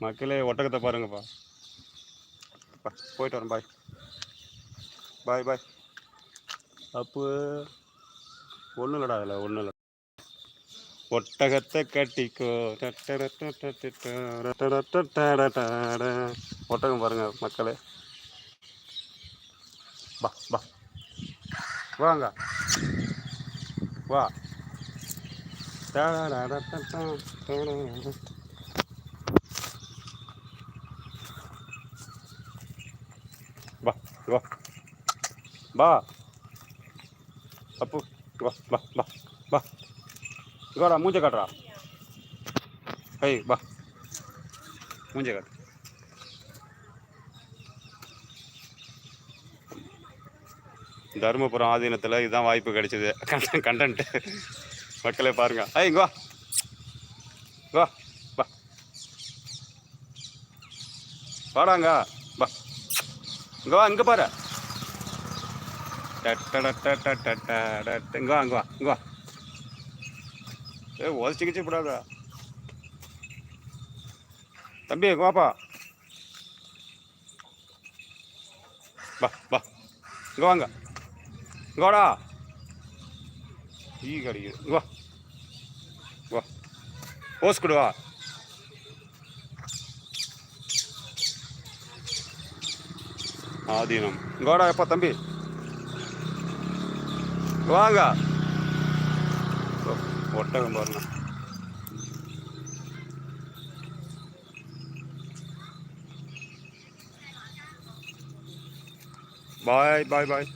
மக்களே ஒட்டகத்தை பாருங்கப்பா பா, போயிட்டு வரேன் பாய் பாய் பாய் அப்பு ஒன்றும் இல்லைடா அதில் ஒன்றும் இல்லை ஒட்டகத்தை கட்டிக்கோ ஒட்டகம் பாருங்க மக்களே பா பா வாங்க வா பா வா. பா அப்பு வா பா பா பா இங்கோடா மூஞ்ச காட்டுறா. ஐய் வா. மூஞ்ச காட்டு. தருமபுரம் ஆதீனத்தில் இதுதான் வாய்ப்பு கிடைச்சது. கண்டென்ட் மக்களே பாருங்க. ஐய் வா. வா பா வாடாங்க வா. இங்கே வா இங்கே பாரு. டட்டடட்டட்டட்டடட்ட. இங்க வா இங்க வா இங்க வா. ஏ உதச்சி கிச்சு விடாத தம்பி வாப்பா. பா பா இங்க வாங்க. இங்க வாடா. ஈ கடிக்குது. வா. வா. போஸ் கொடு வா. ஆதீனம். கோடா எப்பா தம்பி? வாங்க. ஒட்டகம் பாருங்க. பாய் பாய் பாய்.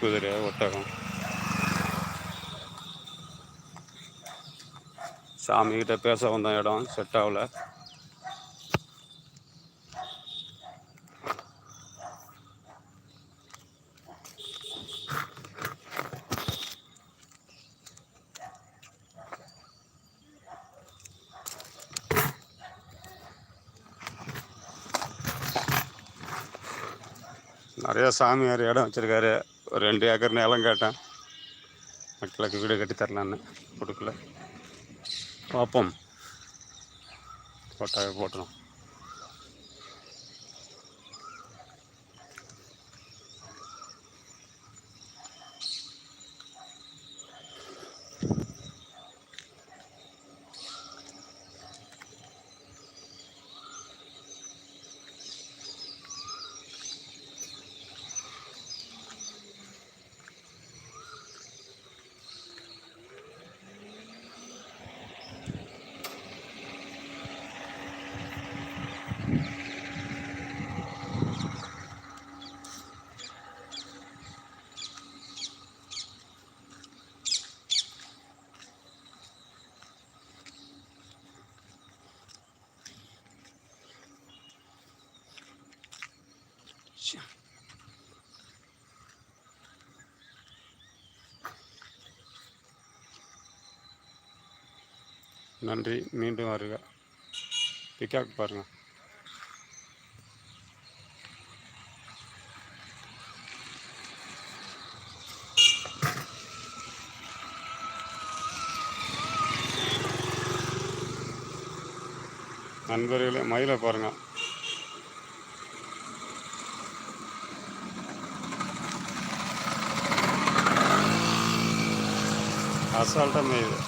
குதிரை ஒட்டகம். சாமிக்கிட்ட பேச வந்த இடம் செட் ஆகல. நிறைய சாமியார் இடம் வச்சிருக்காரு. ஒரு ரெண்டு ஏக்கர் நிலம் கேட்டேன். மக்களுக்கு வீடு கட்டி தரலான்னு. கொடுக்கல. பார்ப்போம். போட்டாவே போட்டுரும். நன்றி மீண்டும் வருக. பிக்காக் பாருங்கள் நண்பர்களே மயிலை பாருங்கள் அசால்ட்டாக மேயுது.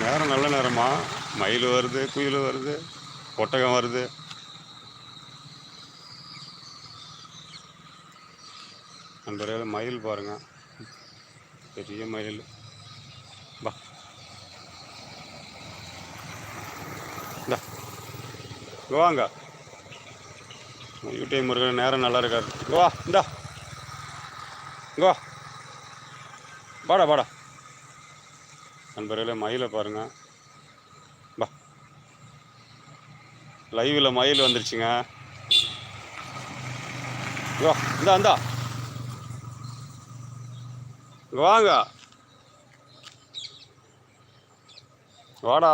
நேரம் நல்ல நேரமா? மயில் வருது குயில் வருது ஒட்டகம் வருது. நண்பர்களே மயில் பாருங்க. பெரிய மயில். பா இந்தா வாங்க. யூடியூப் முருகன் நேரம் நல்லா இருக்காது. கோவா வா இந்தா. வா. வாடா வாடா. நண்பர்களே மயிலை பாருங்க. பா லைவில் மயில் வந்துருச்சுங்க. இங்க இந்தா இந்தா. இங்க வாங்க. வாடா.